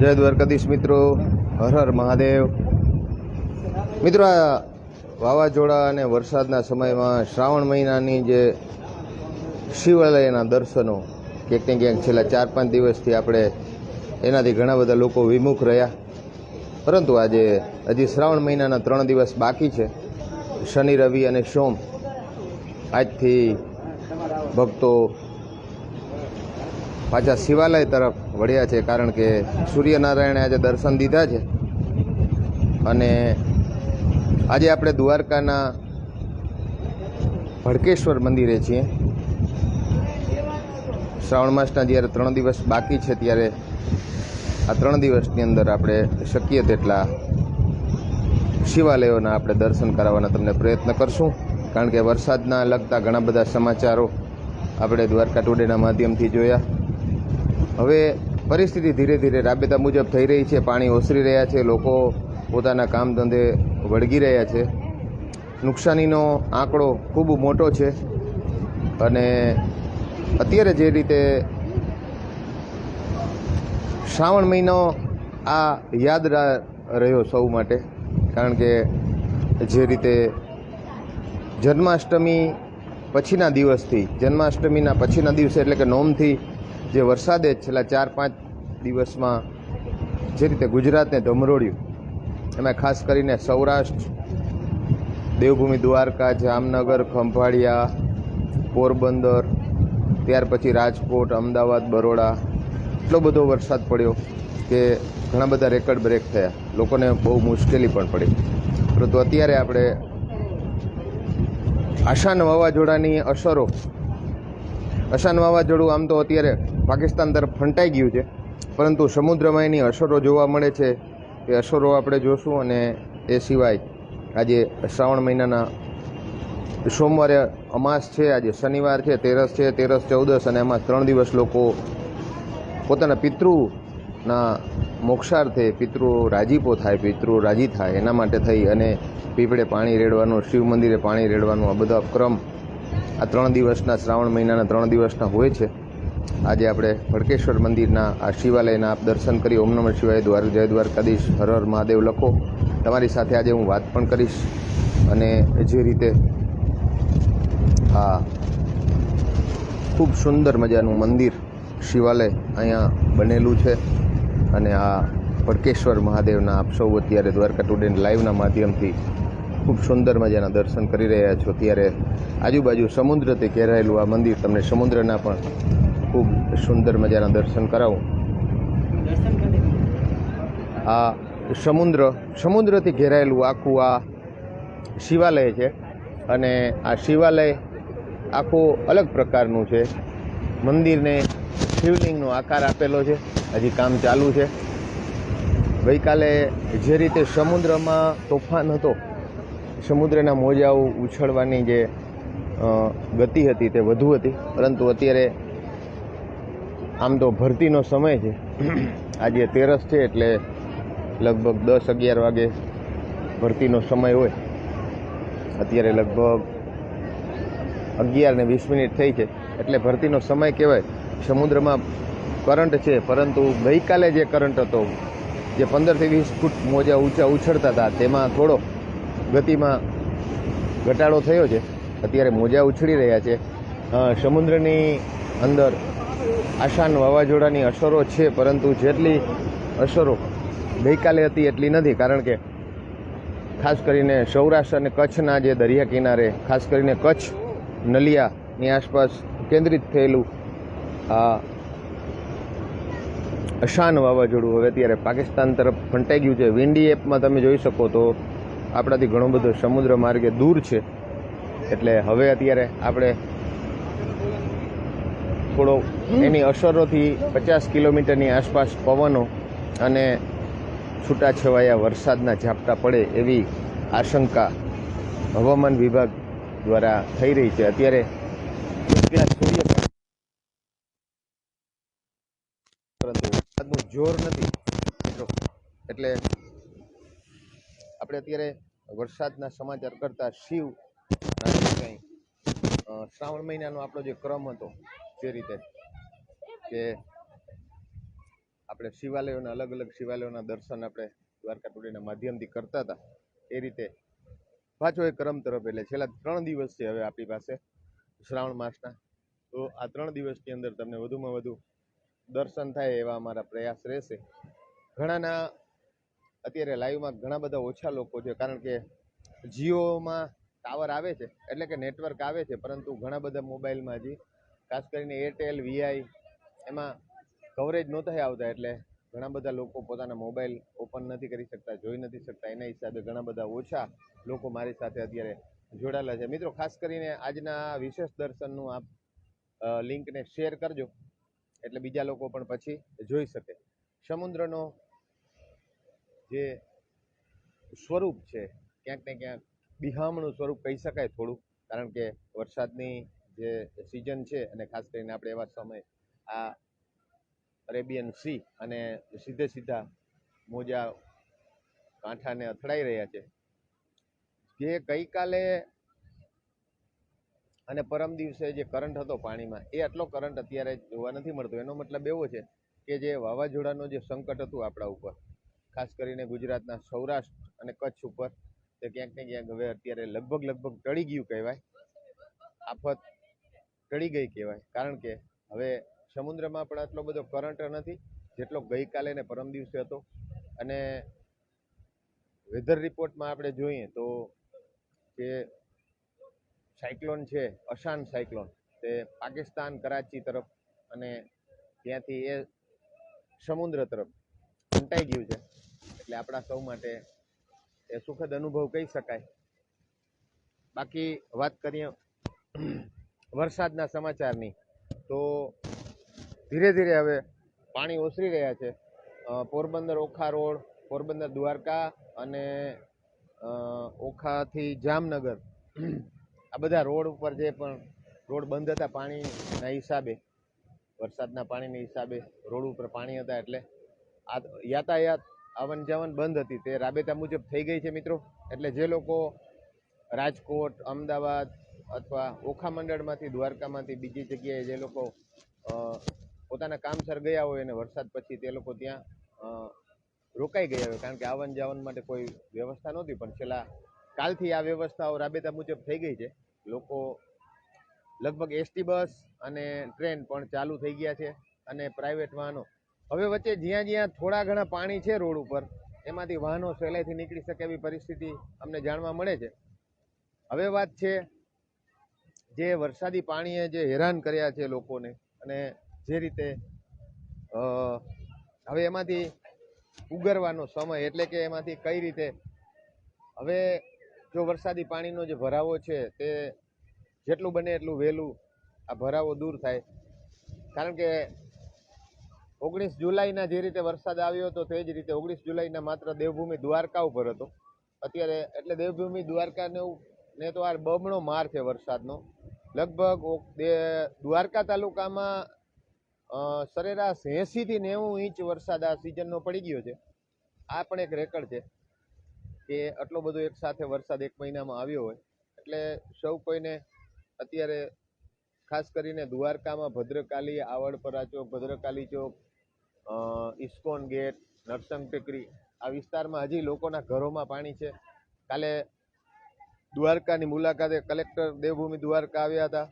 જય દ્વારકાધીશ મિત્રો. હર હર મહાદેવ. મિત્રો, આ વાવાઝોડા અને વરસાદના સમયમાં શ્રાવણ મહિનાની જે શિવાલયના દર્શનો, ક્યાંક ને ક્યાંક છેલ્લા ચાર પાંચ દિવસથી આપણે એનાથી ઘણા બધા લોકો વિમુખ રહ્યા. પરંતુ આજે હજી શ્રાવણ મહિનાના ત્રણ દિવસ બાકી છે. શનિ, રવિ અને સોમ. આજથી ભક્તો પાછા શિવાલય તરફ વળ્યા છે, કારણ કે સૂર્યનારાયણે આજે દર્શન દીધા છે. અને આજે આપણે દ્વારકાના ભડકેશ્વર મંદિરે છીએ. શ્રાવણ માસના જ્યારે ત્રણ દિવસ બાકી છે, ત્યારે આ ત્રણ દિવસની અંદર આપણે શક્ય તેટલા શિવાલયોના આપણે દર્શન કરાવવાના તમને પ્રયત્ન કરશું. કારણ કે વરસાદના લગતા ઘણા બધા સમાચારો આપણે દ્વારકા ટુડેના માધ્યમથી જોયા. હવે પરિસ્થિતિ ધીરે ધીરે રાબેતા મુજબ થઈ રહી છે, પાણી ઓસરી રહ્યા છે, લોકો પોતાના કામ ધંધે વળગી રહ્યા છે. નુકસાનીનો આંકડો ખૂબ મોટો છે અને અત્યારે જે રીતે શ્રાવણ મહિનો આ યાદ રહ્યો સૌ માટે, કારણ કે જે રીતે જન્માષ્ટમી પછીના દિવસથી, જન્માષ્ટમીના પછીના દિવસે એટલે કે નોમથી જે વરસાદે છેલ્લા ચાર પાંચ દિવસમાં જે રીતે ગુજરાતને ધમરોડ્યું એમાં ખાસ કરીને સૌરાષ્ટ્ર, દેવભૂમિ દ્વારકા, જામનગર, ખંભાળિયા, પોરબંદર, ત્યાર પછી રાજકોટ, અમદાવાદ, બરોડા, એટલો બધો વરસાદ પડ્યો કે ઘણા બધા રેકર્ડ બ્રેક થયા. લોકોને બહુ મુશ્કેલી પણ પડી. પરંતુ અત્યારે આપણે આશાન વાવાઝોડાની અસરો અશાન વાવાઝોડું આમ તો અત્યારે પાકિસ્તાન તરફ ફંટાઈ ગયું છે. પરંતુ સમુદ્રમાં એની અસરો જોવા મળે છે. એ અસરો આપણે જોશું અને એ સિવાય આજે શ્રાવણ મહિનાના સોમવારે અમાસ છે, આજે શનિવાર છે, તેરસ છે, તેરસ ચૌદસ અને એમાં ત્રણ દિવસ લોકો પોતાના પિતૃના મોક્ષાર્થે પિતૃ રાજીપો થાય, પિતૃ રાજી થાય એના માટે થઈ અને પીપળે પાણી રેડવાનું, શિવ મંદિરે પાણી રેડવાનું આ બધા ક્રમ આ ત્રણ દિવસના શ્રાવણ મહિનાના ત્રણ દિવસના હોય છે. આજે આપણે ભડકેશ્વર મંદિરના આ શિવાલયના આપ દર્શન કરી ઓમ નમઃ શિવાય દ્વાર જય દ્વારકાધીશ, હર હર મહાદેવ લખો. તમારી સાથે આજે હું વાત પણ કરીશ અને જે રીતે આ ખૂબ સુંદર મજાનું મંદિર શિવાલય અહીંયા બનેલું છે અને આ ભડકેશ્વર મહાદેવના આપ સૌ અત્યારે દ્વારકા ટુડે લાઈવના માધ્યમથી ખૂબ સુંદર મજાના દર્શન કરી રહ્યા છો. ત્યારે આજુબાજુ સમુદ્રથી ઘેરાયેલું આ મંદિર તમને સમુદ્રના પણ ખૂબ સુંદર મજાના દર્શન કરાવું. આ સમુદ્ર, સમુદ્રથી ઘેરાયેલું આખું આ શિવાલય છે અને આ શિવાલય આખું અલગ પ્રકારનું છે. મંદિરને શિવલિંગનો આકાર આપેલો છે. હજી કામ ચાલુ છે. ગઈકાલે જે રીતે સમુદ્રમાં તોફાન હતો, સમુદ્રના મોજાઓ ઉછળવાની જે ગતિ હતી તે વધુ હતી. પરંતુ અત્યારે આમ તો ભરતીનો સમય છે. આજે તેરસ છે એટલે લગભગ દસ અગિયાર વાગે ભરતીનો સમય હોય. અત્યારે લગભગ અગિયાર ને વીસ મિનિટ થઈ છે. એટલે ભરતીનો સમય કહેવાય. સમુદ્રમાં કરંટ છે, પરંતુ ગઈકાલે જે કરંટ હતો, જે પંદરથી વીસ ફૂટ મોજા ઊંચા ઉછળતા હતા, તેમાં થોડો ગતિમાં ઘટાડો થયો છે. અત્યારે મોજા ઉછળી રહ્યા છે. સમુદ્રની અંદર આશાન વાવાઝોડાની અસરો છે, પરંતુ જેટલી અસરો ગઈકાલે હતી એટલી નથી, કારણ કે ખાસ કરીને સૌરાષ્ટ્ર અને કચ્છના જે દરિયા કિનારે, ખાસ કરીને કચ્છ નલિયાની આસપાસ કેન્દ્રિત થયેલું આ અશાન વાવાઝોડું હવે અત્યારે પાકિસ્તાન તરફ ફંટાઈ ગયું છે. વિન્ડી એપમાં તમે જોઈ શકો તો આપણાથી ઘણો બધો સમુદ્ર માર્ગે દૂર છે. એટલે હવે અત્યારે આપણે થોડો એની અસરોથી પચાસ કિલોમીટરની આસપાસ પવનો અને છૂટાછવાયા વરસાદના ઝાપટા પડે એવી આશંકા હવામાન વિભાગ દ્વારા થઈ રહી છે. અત્યારે પરંતુ વરસાદનું જોર નથી. એટલે આપણે અત્યારે વરસાદના સમાચાર કરતા શિવ શ્રાવણ મહિનાનો આપણો જે ક્રમ હતો જે રીતે કે આપણે શિવાલયોના અલગ અલગ શિવાલયોના દર્શન આપણે દ્વારકા ટોળીના માધ્યમથી કરતા હતા, એ રીતે પાછો એ ક્રમ તરફ એટલે છેલ્લા ત્રણ દિવસ છે હવે આપણી પાસે શ્રાવણ માસના. તો આ ત્રણ દિવસની અંદર તમને વધુમાં વધુ દર્શન થાય એવા અમારા પ્રયાસ રહેશે. ઘણાના અત્યારે લાઈવમાં ઘણા બધા ઓછા લોકો છે, કારણ કે જીઓમાં ટાવર આવે છે, એટલે કે નેટવર્ક આવે છે, પરંતુ ઘણા બધા મોબાઈલમાં હજી ખાસ કરીને એરટેલ વીઆઈ એમાં કવરેજ નહોતા આવતા એટલે ઘણા બધા લોકો પોતાના મોબાઈલ ઓપન નથી કરી શકતા, જોઈ નથી શકતા. એના હિસાબે ઘણા બધા ઓછા લોકો મારી સાથે અત્યારે જોડાયેલા છે. મિત્રો, ખાસ કરીને આજના વિશેષ દર્શનનું આપ લિંકને શેર કરજો, એટલે બીજા લોકો પણ પછી જોઈ શકે. સમુદ્રનો જે સ્વરૂપ છે, ક્યાંક ને ક્યાંક બિહામણું સ્વરૂપ કહી શકાય થોડું, કારણ કે વરસાદની જે સિઝન છે અને ખાસ કરીને આપણે એવા સમય આ અરેબિયન સી અને સીધે સીધા મોજા કાંઠાને અથડાઈ રહ્યા છે. જે ગઈકાલે અને પરમ દિવસે જે કરંટ હતો પાણીમાં, એ આટલો કરંટ અત્યારે જોવા નથી મળતો. એનો મતલબ એવો છે કે જે વાવાઝોડાનું જે સંકટ હતું આપણા ઉપર, ખાસ કરીને ગુજરાતના સૌરાષ્ટ્ર અને કચ્છ ઉપર, તે ક્યાંક ને ક્યાંક હવે અત્યારે લગભગ લગભગ ટળી ગયું કહેવાય. આફત ટળી ગઈ કહેવાય. કારણ કે હવે સમુદ્રમાં પણ આટલો બધો કરંટ નથી, જેટલો ગઈકાલે ને પરમ દિવસે હતો. અને વેધર રિપોર્ટમાં આપણે જોઈએ તો જે સાયક્લોન છે અશાન સાયક્લોન તે પાકિસ્તાન, કરાચી તરફ અને ત્યાંથી એ સમુદ્ર તરફ ફંટાઈ ગયું છે. એટલે આપણા સૌ માટે એ સુખદ અનુભવ કહી શકાય. બાકી વાત કરીએ વરસાદના સમાચારની. તો ધીરે ધીરે હવે પાણી ઓસરી રહ્યા છે. પોરબંદર ઓખા રોડ, પોરબંદર દ્વારકા અને ઓખાથી જામનગર. આ બધા રોડ ઉપર જે પણ રોડ બંધ હતા પાણીના હિસાબે, વરસાદના પાણીના હિસાબે રોડ ઉપર પાણી હતા એટલે આ યાતાયાત આવન જાવન બંધ હતી. તે રાબેતા મુજબ થઈ ગઈ છે મિત્રો. એટલે જે લોકો રાજકોટ, અમદાવાદ અથવા ઓખા મંડળમાંથી, દ્વારકામાંથી બીજી જગ્યાએ જે લોકો પોતાના કામસર ગયા હોય અને વરસાદ પછી તે લોકો ત્યાં રોકાઈ ગયા હોય. કારણ કે આવન જાવન માટે કોઈ વ્યવસ્થા નહોતી, પણ છેલ્લા કાલથી આ વ્યવસ્થાઓ રાબેતા મુજબ થઈ ગઈ છે. લોકો લગભગ એસટી બસ અને ટ્રેન પણ ચાલુ થઈ ગયા છે અને પ્રાઇવેટ વાહનો. હવે વચ્ચે જ્યાં જ્યાં થોડા ઘણા પાણી છે રોડ ઉપર, એમાંથી વાહનો સહેલાઈથી નીકળી શકે એવી પરિસ્થિતિ અમને જાણવા મળે છે. હવે વાત છે જે વરસાદી પાણીએ જે હેરાન કર્યા છે લોકોને અને જે રીતે હવે એમાંથી ઉગરવાનો સમય એટલે કે એમાંથી કઈ રીતે, હવે જો વરસાદી પાણીનો જે ભરાવો છે તે જેટલું બને એટલું વહેલું આ ભરાવો દૂર થાય. કારણ કે ઓગણીસ જુલાઈના જે રીતે વરસાદ આવ્યો હતો તે જ રીતે ઓગણીસ જુલાઈના માત્ર દેવભૂમિ દ્વારકા ઉપર હતો. અત્યારે એટલે દેવભૂમિ દ્વારકાને ને તો આ બમણો માર છે વરસાદનો. લગભગ દે- દ્વારકા તાલુકામાં સરેરાશ એંસીથી નેવું ઇંચ વરસાદ આ સિઝનનો પડી ગયો છે. આ પણ એક રેકર્ડ છે કે આટલો બધો એક સાથે વરસાદ એક મહિનામાં આવ્યો હોય. એટલે સૌ કોઈને અત્યારે ખાસ કરીને દ્વારકામાં ભદ્રકાલી આવડપરા ચોક, ભદ્રકાલી ચોક ઇસ્કોન ગેટ, નરસંગ ટેકરી આ વિસ્તારમાં હજી લોકોના ઘરોમાં પાણી છે. કાલે દ્વારકાની મુલાકાતે કલેક્ટર દેવભૂમિ દ્વારકા આવ્યા હતા.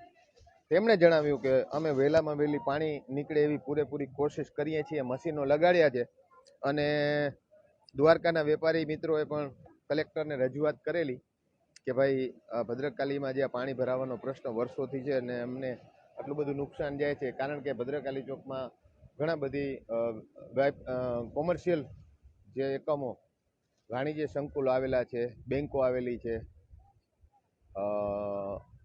તેમણે જણાવ્યું કે અમે વહેલામાં વહેલી પાણી નીકળે એવી પૂરેપૂરી કોશિશ કરીએ છીએ, મશીનો લગાડ્યા છે અને દ્વારકાના વેપારી મિત્રોએ પણ કલેક્ટરને રજૂઆત કરેલી કે ભાઈ ભદ્રકાલીમાં જે પાણી ભરાવાનો પ્રશ્ન વર્ષોથી છે અને અમને આટલું બધું નુકસાન જાય છે, કારણ કે ભદ્રકાલી ચોકમાં ઘણા બધી કોમર્શિયલ જે એકમો, વાણિજ્ય સંકુલ આવેલા છે બેન્કો આવેલી છે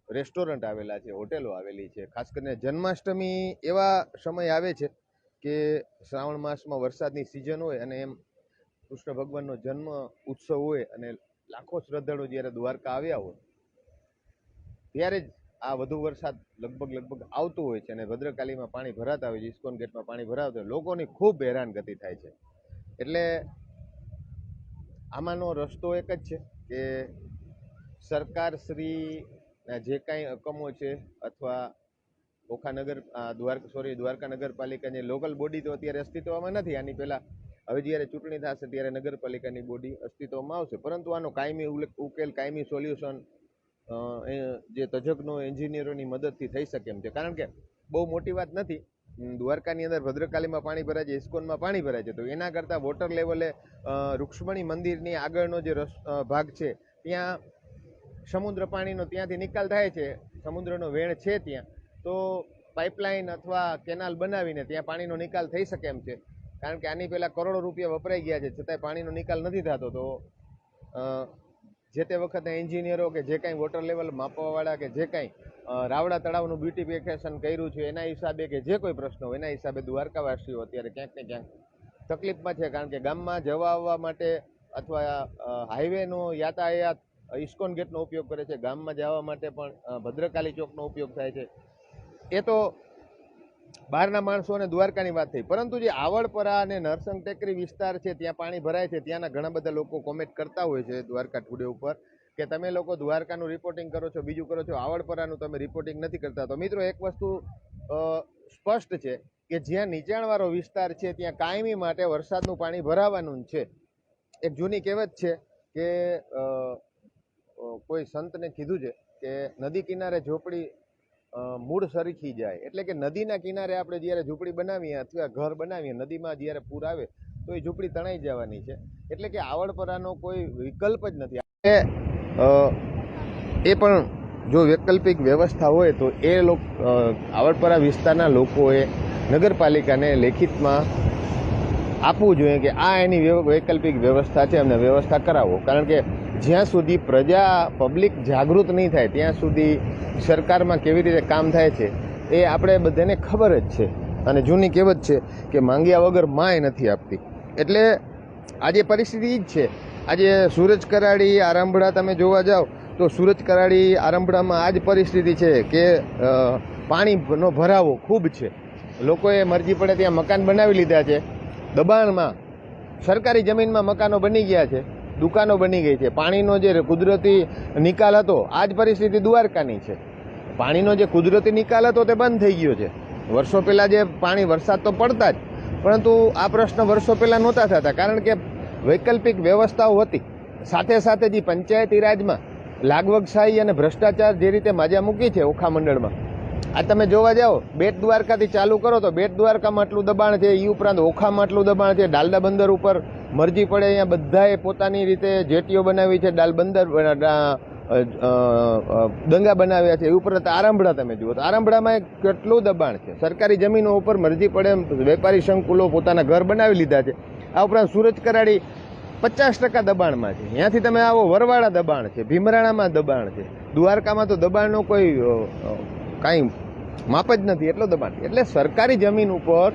રેસ્ટોરન્ટ આવેલા છે, હોટેલો આવેલી છે. ખાસ કરીને જન્માષ્ટમી એવા સમય આવે છે કે શ્રાવણ માસમાં વરસાદની સિઝન હોય અને એમ કૃષ્ણ ભગવાનનો જન્મ ઉત્સવ હોય અને લાખો શ્રદ્ધાળુ જ્યારે દ્વારકા આવ્યા હોય, ત્યારે જ આ વધુ વરસાદ લગભગ લગભગ આવતું હોય છે અને ભદ્રકાલીમાં પાણી ભરાતા હોય છે, ઇસ્કોન ગેટમાં પાણી ભરાતા હોય લોકોની ખૂબ હેરાનગતિ થાય છે. એટલે આમાંનો રસ્તો એક જ છે કે સરકારશ્રીના જે કાંઈ એકમો છે અથવા ઓખા નગર દ્વારકા સોરી દ્વારકા નગરપાલિકાની લોકલ બોડી તો અત્યારે અસ્તિત્વમાં નથી. આની પહેલાં હવે જ્યારે ચૂંટણી થશે ત્યારે નગરપાલિકાની બોડી અસ્તિત્વમાં આવશે. પરંતુ આનો કાયમી ઉકેલ, કાયમી સોલ્યુશન જે તજજ્ઞો એન્જિનિયરોની મદદથી થઈ શકે એમ છે. કારણ કે બહુ મોટી વાત નથી. દ્વારકાની અંદર ભદ્રકાલીમાં પાણી ભરાય છે, ઇસ્કોનમાં પાણી ભરાય છે. તો એના કરતાં વોટર લેવલે રૂક્ષ્મણી મંદિરની આગળનો જે ભાગ છે, ત્યાં સમુદ્ર પાણીનો ત્યાંથી નિકાલ થાય છે, સમુદ્રનો વેણ છે ત્યાં, તો પાઇપલાઇન અથવા કેનાલ બનાવીને ત્યાં પાણીનો નિકાલ થઈ શકે એમ છે. કારણ કે આની પહેલાં કરોડો રૂપિયા વપરાઈ ગયા છે, છતાંય પાણીનો નિકાલ નથી થતો. તો જે તે વખતે એન્જિનિયરો કે જે કાંઈ વોટર લેવલ માપવાવાળા કે જે કાંઈ રાવડા તળાવનું બ્યુટિફિકેશન કર્યું છે, એના હિસાબે કે જે કોઈ પ્રશ્ન હોય, એના હિસાબે દ્વારકાવાસીઓ અત્યારે ક્યાંક ને ક્યાંક તકલીફમાં છે. કારણ કે ગામમાં જવા આવવા માટે અથવા હાઈવેનો યાતાયાત ઇસ્કોન ગેટનો ઉપયોગ કરે છે, ગામમાં જવા માટે પણ ભદ્રકાલી ચોકનો ઉપયોગ થાય છે. એ તો બહારના માણસો અને દ્વારકાની વાત થઈ. પરંતુ જે આવડપરા અને નરસંગ ટેકરી વિસ્તાર છે, ત્યાં પાણી ભરાય છે, ત્યાંના ઘણા બધા લોકો કોમેન્ટ કરતા હોય છે દ્વારકા ટુડે ઉપર કે તમે લોકો દ્વારકાનું રિપોર્ટિંગ કરો છો, બીજું કરો છો આવડપરાનું તમે રિપોર્ટિંગ નથી કરતા. તો મિત્રો એક વસ્તુ સ્પષ્ટ છે કે જ્યાં નીચાણવાળો વિસ્તાર છે, ત્યાં કાયમી માટે વરસાદનું પાણી ભરાવાનું છે. એક જૂની કહેવત છે કે કોઈ સંતને કીધું છે કે નદી કિનારે ઝોપડી મૂળ સરખી જાય. એટલે કે નદીના કિનારે આપણે જ્યારે ઝૂંપડી બનાવીએ, અથવા ઘર બનાવીએ, નદીમાં જ્યારે પૂર આવે, તો એ ઝૂંપડી તણાઈ જવાની છે. એટલે કે આવડપરાનો કોઈ વિકલ્પ જ નથી. એ એ પણ જો વૈકલ્પિક વ્યવસ્થા હોય, તો એ લોક આવડપરા વિસ્તારના લોકોએ નગરપાલિકાને લેખિતમાં આપવું જોઈએ કે આ એની વૈકલ્પિક વ્યવસ્થા છે, એમને વ્યવસ્થા કરાવો. કારણ કે જ્યાં સુધી પ્રજા પબ્લિક જાગૃત નહીં થાય, ત્યાં સુધી સરકારમાં કેવી રીતે કામ થાય છે, એ આપણે બધાને ખબર જ છે. અને જૂની કહેવત છે કે માંગ્યા વગર માય નથી આપતી. એટલે આજે પરિસ્થિતિ જ છે. આજે સૂરજ કરાડી આરંભડા તમે જોવા જાઓ, તો સૂરજ કરાડી આરંભડામાં આ જ પરિસ્થિતિ છે કે પાણીનો ભરાવો ખૂબ છે. લોકોએ મરજી પડે ત્યાં મકાન બનાવી લીધા છે. દબાણમાં સરકારી જમીનમાં મકાનો બની ગયા છે. દુકાનો બની ગઈ છે. પાણીનો જે કુદરતી નિકાલ હતો આ જ પરિસ્થિતિ દ્વારકાની છે. પાણીનો જે કુદરતી નિકાલ હતો તે બંધ થઈ ગયો છે. વર્ષો પહેલાં જે પાણી વરસાદ તો પડતા જ, પરંતુ આ પ્રશ્ન વર્ષો પહેલાં નહોતા થતા, કારણ કે વૈકલ્પિક વ્યવસ્થાઓ હતી. સાથે સાથે જે પંચાયતી રાજમાં લાગવગશાહી અને ભ્રષ્ટાચાર જે રીતે માજા મૂકી છે ઓખા મંડળમાં. આ તમે જોવા જાઓ, બેટ દ્વારકાથી ચાલુ કરો તો બેટ દ્વારકામાં આટલું દબાણ છે એ ઉપરાંત ઓખામાં આટલું દબાણ છે, ડાલડા બંદર ઉપર મરજી પડે અહીંયા બધાએ પોતાની રીતે જેટીઓ બનાવી છે ડાલ બંદર દંગા બનાવ્યા છે, એ ઉપરાંત આરંભડા તમે જુઓ તો આરંભડામાં કેટલું દબાણ છે? સરકારી જમીનો ઉપર મરજી પડે એમ વેપારી સંકુલો પોતાના ઘર બનાવી લીધા છે. આ ઉપરાંત સુરજ કરાડી પચાસ ટકા દબાણમાં છે. ત્યાંથી તમે આવો વરવાળા દબાણ છે, ભીમરાણામાં દબાણ છે. દ્વારકામાં તો દબાણનો કોઈ કાંઈ માપ જ નથી, એટલો દબાણ એટલે સરકારી જમીન ઉપર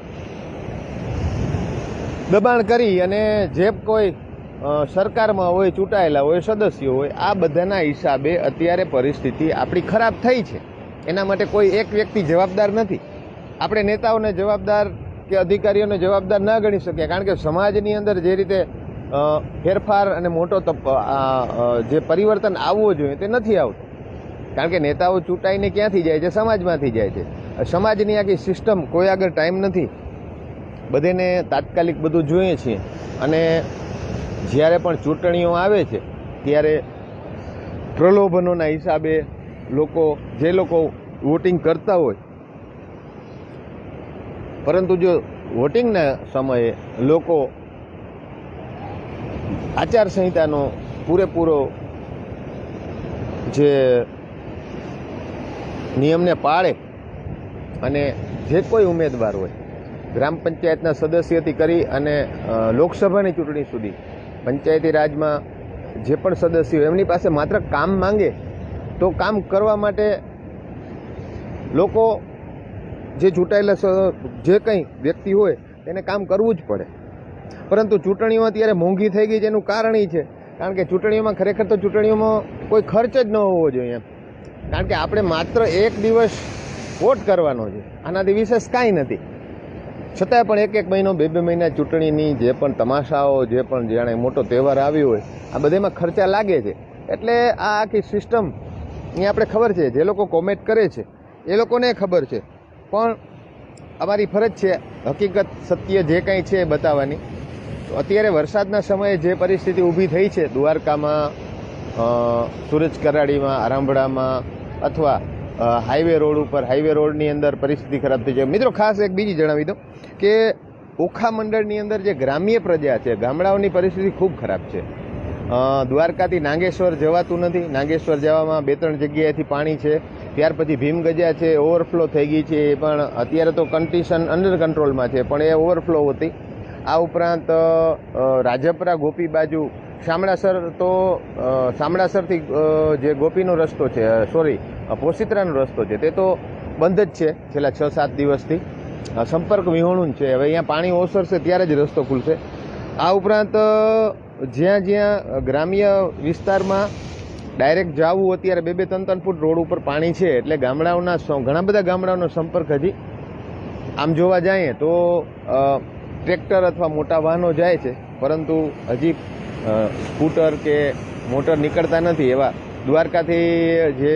દબાણ કરી અને જે કોઈ સરકારમાં હોય, ચૂંટાયેલા હોય, સદસ્યો હોય, આ બધાના હિસાબે અત્યારે પરિસ્થિતિ આપણી ખરાબ થઈ છે. એના માટે કોઈ એક વ્યક્તિ જવાબદાર નથી. આપણે નેતાઓને જવાબદાર કે અધિકારીઓને જવાબદાર ન ગણી શકીએ, કારણ કે સમાજની અંદર જે રીતે ફેરફાર અને મોટો જે પરિવર્તન આવવો જોઈએ તે નથી આવતું. કારણ કે નેતાઓ ચૂંટાઈને ક્યાંથી જાય છે? સમાજમાંથી જાય છે. સમાજની આખી સિસ્ટમ કોઈ આગળ ટાઈમ નથી. બધાને તાત્કાલિક બધું જોઈએ છીએ. અને જ્યારે પણ ચૂંટણીઓ આવે છે, ત્યારે પ્રલોભનોના હિસાબે લોકો, જે લોકો વોટિંગ કરતા હોય, પરંતુ જો વોટિંગના સમયે લોકો આચારસંહિતાનો પૂરેપૂરો જે નિયમને પાળે અને જે કોઈ ઉમેદવાર હોય ગ્રામ પંચાયતના સદસ્યથી કરી અને લોકસભાની ચૂંટણી સુધી પંચાયતી રાજમાં જે પણ સદસ્યો એમની પાસે માત્ર કામ માંગે તો કામ કરવા માટે લોકો જે ચૂંટાયેલા જે કંઈ વ્યક્તિ હોય તેને કામ કરવું જ પડે. પરંતુ ચૂંટણીઓ અત્યારે મોંઘી થઈ ગઈ એનું કારણ એ છે. કારણ કે ચૂંટણીઓમાં ખરેખર તો ચૂંટણીઓમાં કોઈ ખર્ચ જ ન હોવો જોઈએ એમ. કારણ કે આપણે માત્ર એક દિવસ વોટ કરવાનો છે. આનાથી વિશેષ કાંઈ નથી. છતાંય પણ એક એક મહિનો બે બે મહિના ચૂંટણીની જે પણ તમાશાઓ, જે પણ જાણે મોટો તહેવાર આવ્યો હોય, આ બધામાં ખર્ચા લાગે છે. એટલે આ આખી સિસ્ટમ એ આપણે ખબર છે, જે લોકો કોમેન્ટ કરે છે, એ લોકોને ખબર છે. પણ અમારી ફરજ છે, હકીકત, સત્ય જે કંઈ છે એ બતાવવાની. અત્યારે વરસાદના સમયે જે પરિસ્થિતિ ઊભી થઈ છે, દ્વારકામાં સુરજ કરાડીમાં, આરામબડામાં, અથવા હાઈવે રોડ ઉપર હાઈવે રોડની અંદર પરિસ્થિતિ ખરાબ થઈ છે મિત્રો, ખાસ એક બીજી જણાવી દઉં કે ઓખા મંડળની અંદર જે ગ્રામ્ય પ્રજા છે, ગામડાઓની પરિસ્થિતિ ખૂબ ખરાબ છે. દ્વારકાથી નાગેશ્વર જવાતું નથી. નાગેશ્વર જવામાં બે ત્રણ જગ્યાએથી પાણી છે. ત્યાર પછી ભીમગજા છે, ઓવરફ્લો થઈ ગઈ છે. એ પણ અત્યારે તો કન્ડિશન અંડર કંટ્રોલમાં છે, પણ એ ઓવરફ્લો હતી. આ ઉપરાંત રાજપરા ગોપી બાજુ શામળાસર તો શામળાસરથી જે ગોપીનો રસ્તો છે સોરી પોસિત્રાનો રસ્તો છે, તે તો બંધ જ છે છેલ્લા છ સાત દિવસથી. સંપર્ક વિહોણું છે. હવે અહીંયા પાણી ઓસરશે ત્યારે જ રસ્તો ખુલશે. આ ઉપરાંત જ્યાં જ્યાં ગ્રામ્ય વિસ્તારમાં ડાયરેક્ટ જવું અત્યારે બે બે ત્રણ ત્રણ ફૂટ રોડ ઉપર પાણી છે, એટલે ગામડાઓના ઘણા બધા ગામડાઓનો સંપર્ક હજી આમ જોવા જઈએ તો ટ્રેક્ટર અથવા મોટા વાહનો જાય છે, પરંતુ હજી સ્કૂટર કે મોટર નીકળતા નથી એવા દ્વારકાથી જે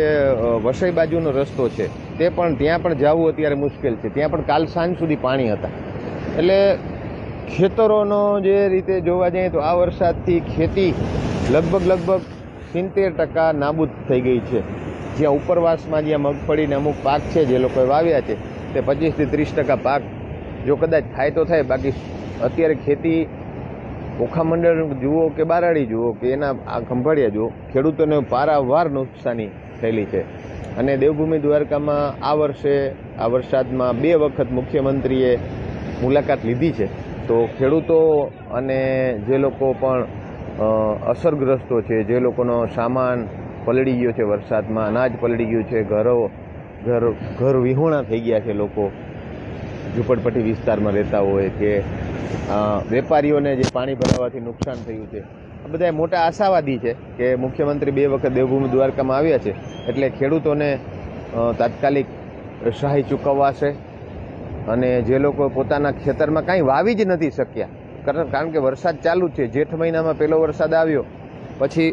વસઈ બાજુનો રસ્તો છે, તે પણ ત્યાં પણ જવું અત્યારે મુશ્કેલ છે. ત્યાં પણ કાલ સાંજ સુધી પાણી હતા. એટલે ખેતરોનો જે રીતે જોવા જઈએ તો આ વરસાદથી ખેતી લગભગ લગભગ સિત્તેર ટકા નાબૂદ થઈ ગઈ છે. જ્યાં ઉપરવાસમાં જ્યાં મગફળીને અમુક પાક છે જે લોકોએ વાવ્યા છે, તે પચીસથી ત્રીસ ટકા પાક જો કદાચ થાય તો થાય. બાકી અત્યારે ખેતી ઓખા મંડળ જુઓ કે બારાડી જુઓ કે એના આ ખંભાળિયા જુઓ, ખેડૂતોને પારાવાર નુકસાની થયેલી છે. અને દેવભૂમિ દ્વારકામાં આ વર્ષે, આ વરસાદમાં બે વખત મુખ્યમંત્રીએ મુલાકાત લીધી છે. તો ખેડૂતો અને જે લોકો પણ અસરગ્રસ્તો છે, જે લોકોનો સામાન પલળી ગયો છે વરસાદમાં, અનાજ પલળી ગયું છે, ઘરો, ઘર ઘર વિહોણા થઈ ગયા છે લોકો. ઝૂંપડપટ્ટી વિસ્તારમાં રહેતા હોય કે વેપારીઓને જે પાણી ભરાવાથી નુકસાન થયું છે, આ બધા મોટા આશાવાદી છે કે મુખ્યમંત્રી બે વખત દેવભૂમિ દ્વારકામાં આવ્યા છે, એટલે ખેડૂતોને તાત્કાલિક સહાય ચૂકવવાશે અને જે લોકો પોતાના ખેતરમાં કાંઈ વાવી જ નથી શક્યા કારણ કે વરસાદ ચાલુ છે, જેઠ મહિનામાં પહેલો વરસાદ આવ્યો, પછી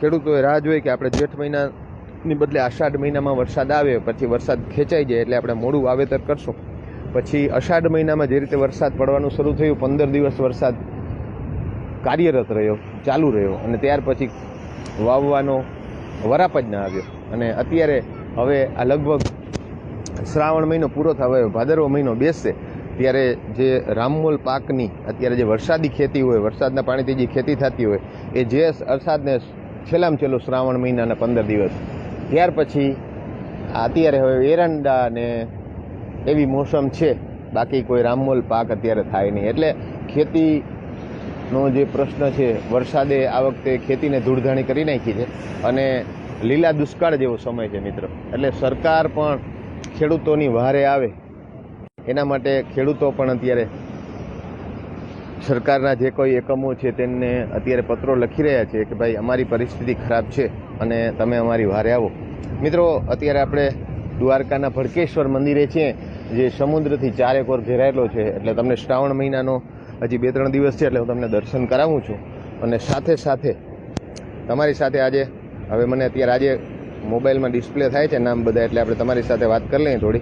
ખેડૂતોએ રાહ જોઈ કે આપણે જેઠ મહિનાની બદલે આષાઢ મહિનામાં વરસાદ આવે, પછી વરસાદ ખેંચાઈ જાય, એટલે આપણે મોડું વાવેતર કરશું. પછી અષાઢ મહિનામાં જે રીતે વરસાદ પડવાનું શરૂ થયું, પંદર દિવસ વરસાદ કાર્યરત રહ્યો, ચાલુ રહ્યો અને ત્યાર પછી વાવવાનો વરાપ જ ના આવ્યો. અને અત્યારે હવે આ લગભગ શ્રાવણ મહિનો પૂરો થવા ભાદરવો મહિનો બેસશે, ત્યારે જે રામમૂલ પાકની અત્યારે જે વરસાદી ખેતી હોય, વરસાદના પાણીથી જે ખેતી થતી હોય, એ જે વરસાદને છેલ્લામાં છેલ્લું શ્રાવણ મહિનાના પંદર દિવસ. ત્યાર પછી અત્યારે હવે એરંડા ને એવી મોસમ છે. બાકી કોઈ રામમોલ પાક અત્યારે થાય નહીં. એટલે ખેતીનો જે પ્રશ્ન છે, વરસાદે આ વખતે ખેતીને ધૂળધાણી કરી નાખી છે અને લીલા દુષ્કાળ જેવો સમય છે મિત્રો. એટલે સરકાર પણ ખેડૂતોની વહારે આવે. એના માટે ખેડૂતો પણ અત્યારે સરકારના જે કોઈ એકમો છે તેમને અત્યારે પત્રો લખી રહ્યા છે કે ભાઈ, અમારી પરિસ્થિતિ ખરાબ છે અને તમે અમારી વારે આવો. મિત્રો, અત્યારે આપણે દ્વારકાના ભડકેશ્વર મંદિરે છીએ. જે સમુદ્રથી ચારેક ઓર ઘેરાયેલો છે એટલે તમને શ્રાવણ મહિનાનો હજી બે ત્રણ દિવસ છે એટલે હું તમને દર્શન કરાવું છું. અને સાથે સાથે તમારી સાથે આજે હવે મને અત્યારે આજે મોબાઈલમાં ડિસ્પ્લે થાય છે નામ બધા એટલે આપણે તમારી સાથે વાત કરી લઈએ થોડી.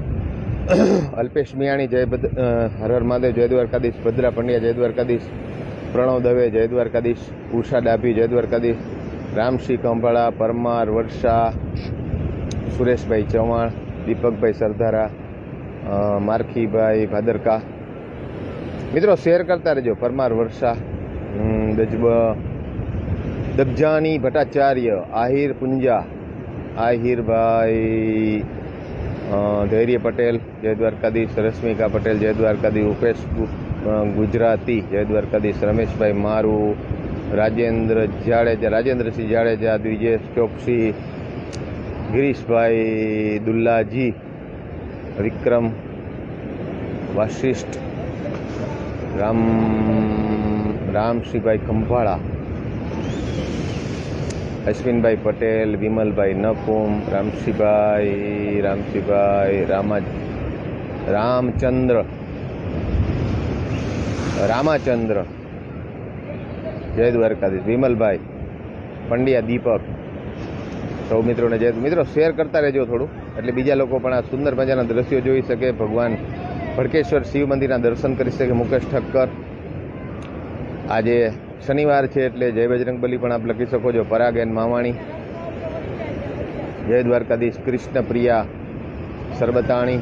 અલ્પેશ મિયાણી જય હર મહાદેવ જય દ્વારકાધીશ ભદ્રા પંડ્યા જય દ્વારકાધીશ પ્રણવ દવે જય દ્વારકાધીશ ઉષા ડાભી જય દ્વારકાધીશ રામસિંહ કંભાળા પરમાર વર્ષા સુરેશભાઈ ચૌહાણ દીપકભાઈ સરદારા અ, મારખીભાઈ ભાદરકા. મિત્રો, શેર કરતા રહેજો. પરમાર વર્ષા દજબ દબજાણી ભટ્ટાચાર્ય, આહિર પુંજા આહિરભાઈ ધૈર્ય પટેલ જય દ્વારકાધીશ રશ્મિકા પટેલ જય દ્વારકાધીશ ઉપેશ ગુજરાતી જય દ્વારકાધીશ રમેશભાઈ મારું, રાજેન્દ્ર જાડેજા, રાજેન્દ્રસિંહ જાડેજા, દ્વિજેશ ચોકસી, ગિરીશભાઈ દુલ્લાજી વિક્રમ વાશિષ્ઠ રામ રામસિંહભાઈ ખંભાળા અશ્વિનભાઈ પટેલ વિમલભાઈ નકુમ રામસિંહભાઈ રામસિંહભાઈ રામા રામચંદ્ર રામાચંદ્ર જય દ્વારકાધીશ વિમલભાઈ પંડ્યા દીપક સૌ મિત્રોને જય મિત્રો શેર કરતા રહેજો થોડું એટલે બીજા લોકો પણ આ સુંદર મજાના દ્રશ્યો જોઈ શકે. ભગવાન ભડકેશ્વર શિવ મંદિરના દર્શન કરી શકે. મુકેશ ઠક્કર. આજે શનિવાર છે એટલે જય બજરંગબલી પણ આપ લખી શકો છો. પરાગેન માવાણી. જય દ્વારકાધીશ કૃષ્ણ પ્રિયા સરબતાણી.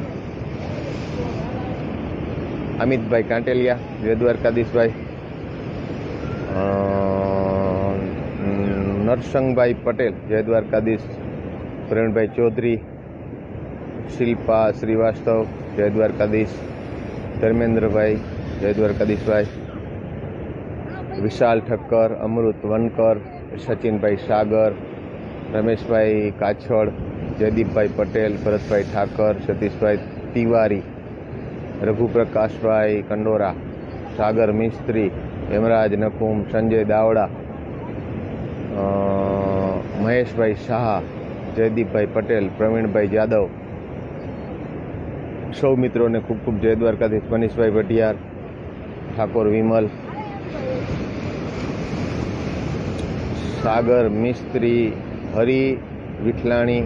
અમિતભાઈ કાંટેલિયા. જય દ્વારકાધીશભાઈ. નરસંગભાઈ પટેલ. જય દ્વારકાધીશ. પ્રવીણભાઈ ચૌધરી. શિલ્પા, શ્રીવાસ્તવ, જય દ્વારકાધીશ, ધર્મેન્દ્રભાઈ, જય દ્વારકાધીશભાઈ, વિશાલ ઠક્કર, અમૃત વનકર, સચિનભાઈ સાગર, રમેશભાઈ કાછડ, જયદીપભાઈ પટેલ, ભરતભાઈ ઠાકર, સતીશભાઈ તિવારી, રઘુપ્રકાશભાઈ કંડોરા, સાગર મિસ્ત્રી હેમરાજ નકુમ, સંજય દાવડા મહેશભાઈ શાહ, જયદીપભાઈ પટેલ, પ્રવીણભાઈ જાદવ સૌ મિત્રોને ખૂબ ખૂબ જય દ્વારકાધીશ મનીષભાઈ ભટિયાર, ઠાકોર વિમલ, સાગર, મિસ્ત્રી, હરિ, વિઠલાણી.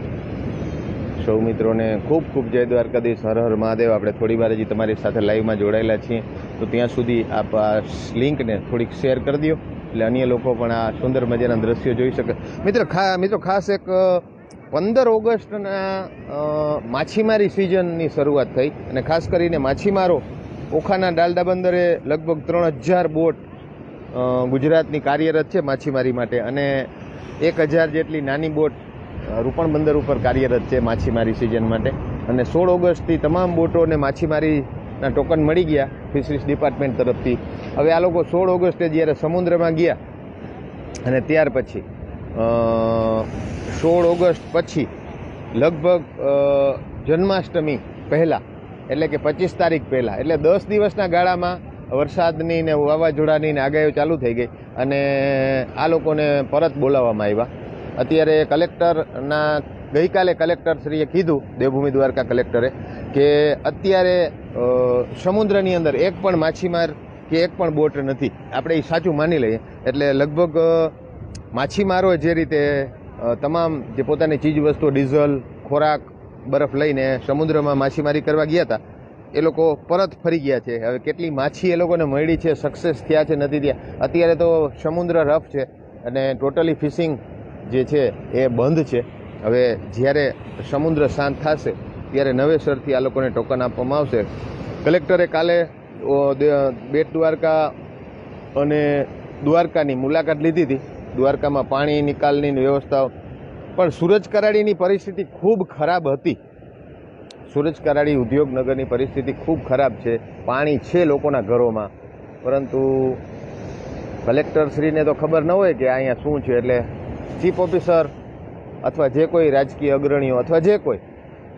સૌ મિત્રોને ખૂબ ખૂબ જય દ્વારકાધીશ, હર હર મહાદેવ. આપણે થોડી વાર હજી તમારી સાથે લાઈવમાં જોડાયેલા છીએ. તો ત્યાં સુધી આપ આ લિંકને થોડીક શેર કરી દો. એટલે અન્ય લોકો પણ આ સુંદર મજાના દ્રશ્યો જોઈ શકે. મિત્ર, ખા, મિત્રો, ખાસ એક પંદર ઓગસ્ટના માછીમારી સિઝનની શરૂઆત થઈ અને ખાસ કરીને માછીમારો ઓખાના ડાલડા બંદરે લગભગ ત્રણ હજાર બોટ ગુજરાતની કાર્યરત છે માછીમારી માટે અને એક હજાર જેટલી નાની બોટ રૂપણ બંદર ઉપર કાર્યરત છે માછીમારી સિઝન માટે. અને સોળ ઓગસ્ટથી તમામ બોટોને માછીમારીના ટોકન મળી ગયા ફિશરીઝ ડિપાર્ટમેન્ટ તરફથી. હવે આ લોકો સોળ ઓગસ્ટે જ્યારે સમુદ્રમાં ગયા અને ત્યાર પછી સોળ ઓગસ્ટ પછી, લગભગ જન્માષ્ટમી પહેલાં, એટલે કે પચીસ તારીખ પહેલાં, એટલે દસ દિવસના ગાળામાં વરસાદની ને વાવાઝોડાની ને આગાહીઓ ચાલુ થઈ ગઈ અને આ લોકોને પરત બોલાવવામાં આવ્યા. અત્યારે કલેક્ટરના, ગઈકાલે કલેક્ટરશ્રીએ કીધું, દેવભૂમિ દ્વારકા કલેક્ટરે, કે અત્યારે સમુદ્રની અંદર એક પણ માછીમાર કે એક પણ બોટ નથી. આપણે એ સાચું માની લઈએ. એટલે લગભગ માછીમારો જે રીતે તમામ જે પોતાની ચીજ વસ્તુઓ ડીઝલ, ખોરાક, બરફ લઈને સમુદ્રમાં માછીમારી કરવા ગયા હતા, એ લોકો પરત ફરી ગયા છે. હવે કેટલી માછી એ લોકોને મળી છે સક્સેસ થયા છે, નથી થયા. અત્યારે તો સમુદ્ર રફ છે અને ટોટલી ફિશિંગ જે છે એ બંધ છે. હવે જ્યારે સમુદ્ર શાંત થશે, ત્યારે નવેસરથી આ લોકોને ટોકન આપવામાં આવશે. કલેક્ટરે કાલે બેટ દ્વારકા અને દ્વારકાની મુલાકાત લીધી હતી. દ્વારકામાં પાણી નિકાલની વ્યવસ્થાઓ પણ સુરજ કરાડીની પરિસ્થિતિ ખૂબ ખરાબ હતી. સુરજ કરાડી ઉદ્યોગનગરની પરિસ્થિતિ ખૂબ ખરાબ છે. પાણી છે લોકોના ઘરોમાં. પરંતુ કલેક્ટરશ્રીને તો ખબર ન હોય કે અહીંયા શું છે. એટલે ચીફ ઓફિસર અથવા જે કોઈ રાજકીય અગ્રણીઓ અથવા જે કોઈ,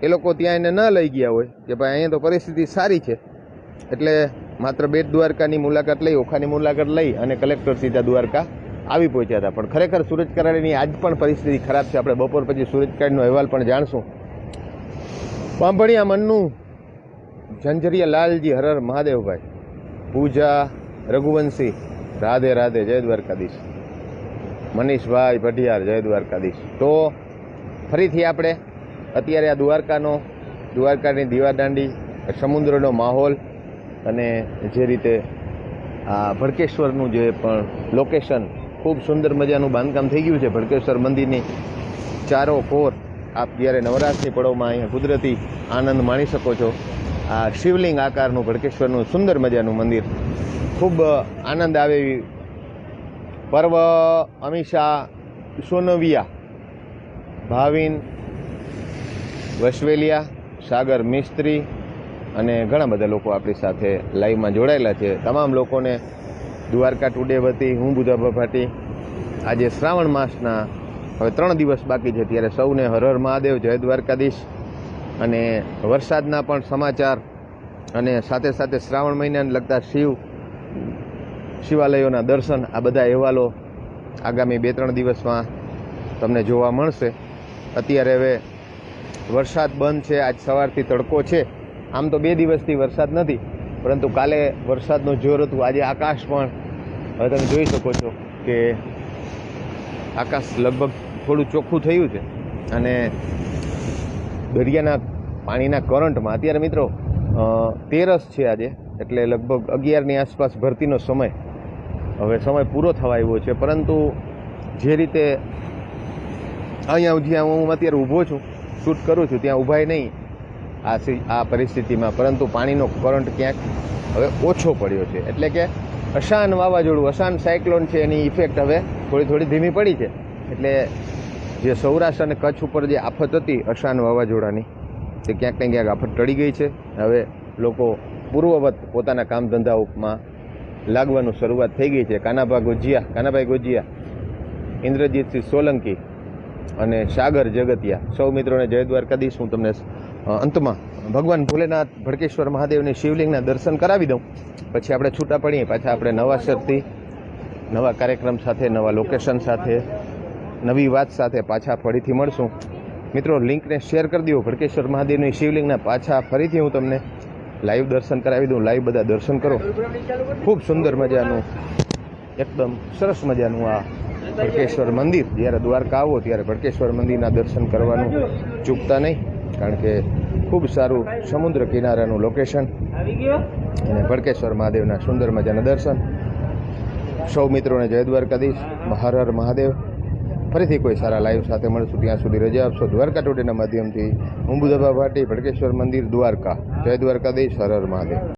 એ લોકો ત્યાં એને ન લઈ ગયા હોય કે ભાઈ અહીંયા તો પરિસ્થિતિ સારી છે. એટલે માત્ર બેટ દ્વારકાની મુલાકાત લઈ, ઓખાની મુલાકાત લઈ અને કલેક્ટર સીધા દ્વારકા આવી પહોંચ્યા હતા. પણ ખરેખર સુરજ કરાડીની આજ પણ પરિસ્થિતિ ખરાબ છે. આપણે બપોર પછી સુરજ કરાડીનો અહેવાલ પણ જાણશું. પાંભણિયા મનનું ઝંઝરિયા લાલજી હરર મહાદેવભાઈ. પૂજા રઘુવંશી. રાધે રાધે, જય દ્વારકાધીશ. મનીષભાઈ ભટિયાર જય દ્વારકાધીશ. તો ફરીથી આપણે અત્યારે આ દ્વારકાનો, દ્વારકાની દીવાદાંડી, સમુદ્રનો માહોલ અને જે રીતે આ ભડકેશ્વરનું જે પણ લોકેશન ખૂબ સુંદર મજાનું બાંધકામ થઈ ગયું છે. ભડકેશ્વર મંદિરની ચારો કોર આપ જ્યારે નવરાશની પળોમાં અહીંયા કુદરતી આનંદ માણી શકો છો. આ શિવલિંગ આકારનું ભડકેશ્વરનું સુંદર મજાનું મંદિર. ખૂબ આનંદ આવે એવી પર્વ અમીષા, સોનવિયા, ભાવિન વસવેલિયા સાગર મિસ્ત્રી અને ઘણા બધા લોકો આપણી સાથે લાઈવમાં જોડાયેલા છે. તમામ લોકોને દ્વારકા ટુડે વતી હું બુધાભા ભાટી આજે શ્રાવણ માસના હવે ત્રણ દિવસ બાકી છે ત્યારે સૌને હર હર મહાદેવ, જય દ્વારકાધીશ. અને વરસાદના પણ સમાચાર અને સાથે સાથે શ્રાવણ મહિનાને લગતા શિવ, શિવાલયોના દર્શન, આ બધા અહેવાલો આગામી બે ત્રણ દિવસમાં તમને જોવા મળશે. અત્યારે હવે વરસાદ બંધ છે, આજ સવારથી તડકો છે. આમ તો બે દિવસથી વરસાદ નથી. પરંતુ કાલે વરસાદનો જોર હતું. આજે આકાશ પણ હવે તમે જોઈ શકો છો કે આકાશ લગભગ થોડું ચોખ્ખું થયું છે અને દરિયાના પાણીના કરંટમાં અત્યારે મિત્રો તેરસ છે આજે, એટલે લગભગ અગિયારની આસપાસ ભરતીનો સમય હવે સમય પૂરો થવા આવ્યો છે. પરંતુ જે રીતે અહીંયા જ્યાં હું અત્યારે ઊભો છું, શૂટ કરું છું, ત્યાં ઊભાય નહીં. આ આ પરિસ્થિતિમાં. પરંતુ પાણીનો કરંટ ક્યાંક હવે ઓછો પડ્યો છે. એટલે કે અશાન વાવાઝોડું, અશાન સાયક્લોન છે, એની ઇફેક્ટ હવે થોડી થોડી ધીમી પડી છે. એટલે જે સૌરાષ્ટ્ર અને કચ્છ ઉપર જે આફત હતી અશાન વાવાઝોડાની, તે ક્યાંક ને ક્યાંક આફત ટળી ગઈ છે. હવે લોકો પૂર્વવત પોતાના કામ ધંધાઓમાં લાગવાનું શરૂઆત થઈ ગઈ છે. કાનાભા ગોજિયા, કાનાભાઈ ગોજિયા, ઇન્દ્રજીતસિંહ સોલંકી અને સાગર જગતિયા. સૌ મિત્રોને જય દ્વારકાધીશ. હું તમને અંતમાં ભગવાન ભોલેનાથ, ભડકેશ્વર મહાદેવની શિવલિંગના દર્શન કરાવી દઉં. પછી આપણે છૂટા પડીએ. પાછા આપણે નવા શરતી નવા કાર્યક્રમ સાથે, નવા લોકેશન સાથે, નવી વાત સાથે પાછા ફરીથી મળશું. મિત્રો, લિંકને શેર કરી દો. ભડકેશ્વર મહાદેવની શિવલિંગના પાછા ફરીથી હું તમને લાઈવ દર્શન કરાવી દઉં. લાઈવ બધા દર્શન કરો. ખૂબ સુંદર મજાનું, એકદમ સરસ મજાનું આ ભડકેશ્વર મંદિર. જ્યારે દ્વારકા આવો, ત્યારે ભડકેશ્વર મંદિરના દર્શન કરવાનું ચૂકતા નહીં, કારણ કે ખૂબ સારું સમુદ્ર કિનારાનું લોકેશન અને ભડકેશ્વર મહાદેવના સુંદર મજાના દર્શન. સૌ મિત્રોને જય દ્વારકાધીશ. હર હર મહાદેવ. ફરીથી કોઈ સારા લાઈવ સાથે મળશું. ત્યાં સુધી રજા આપશો. દ્વારકા ટોટેના માધ્યમથી હું બુધબા ભાટી, ભડકેશ્વર મંદિર, દ્વારકા. જય દ્વારકાધીશ. હર હર મહાદેવ.